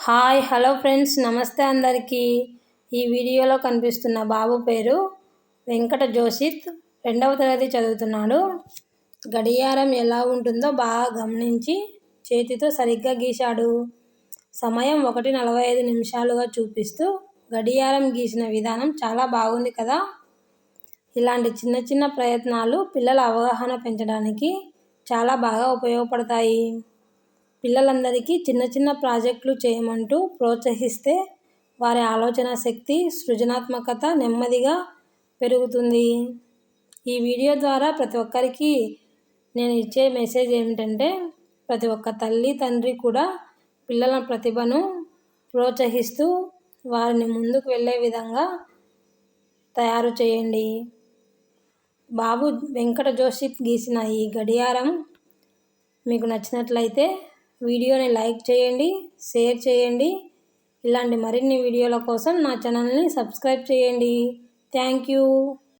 Hi hello friends నమస్తే అందరికీ. ఈ వీడియోలో కనిపిస్తున్న బాబు పేరు వెంకట జోషిత్. రెండవ తరగతి చదువుతున్నాడు. గడియారం ఎలా ఉంటుందో బాగా గమనించి చేతితో సరిగ్గా గీశాడు. సమయం ఒకటి నలభై ఐదు నిమిషాలుగా చూపిస్తూ గడియారం గీసిన విధానం చాలా బాగుంది కదా? ఇలాంటి చిన్న చిన్న ప్రయత్నాలు పిల్లల అవగాహన పెంచడానికి చాలా బాగా ఉపయోగపడతాయి. పిల్లలందరికీ చిన్న చిన్న ప్రాజెక్టులు చేయమంటూ ప్రోత్సహిస్తే వారి ఆలోచన శక్తి సృజనాత్మకత నెమ్మదిగా పెరుగుతుంది. ఈ వీడియో ద్వారా ప్రతి ఒక్కరికి నేను ఇచ్చే మెసేజ్ ఏమిటంటే ప్రతి ఒక్క తల్లి తండ్రి కూడా పిల్లల ప్రతిభను ప్రోత్సహిస్తూ వారిని ముందుకు వెళ్ళే విధంగా తయారు చేయండి. బాబు వెంకట జోషి గీసిన ఈ గడియారం మీకు నచ్చినట్లయితే వీడియోని లైక్ చేయండి షేర్ చేయండి. ఇలాంటి మరిన్ని వీడియోల కోసం నా ఛానల్ని సబ్స్క్రైబ్ చేయండి. Thank you.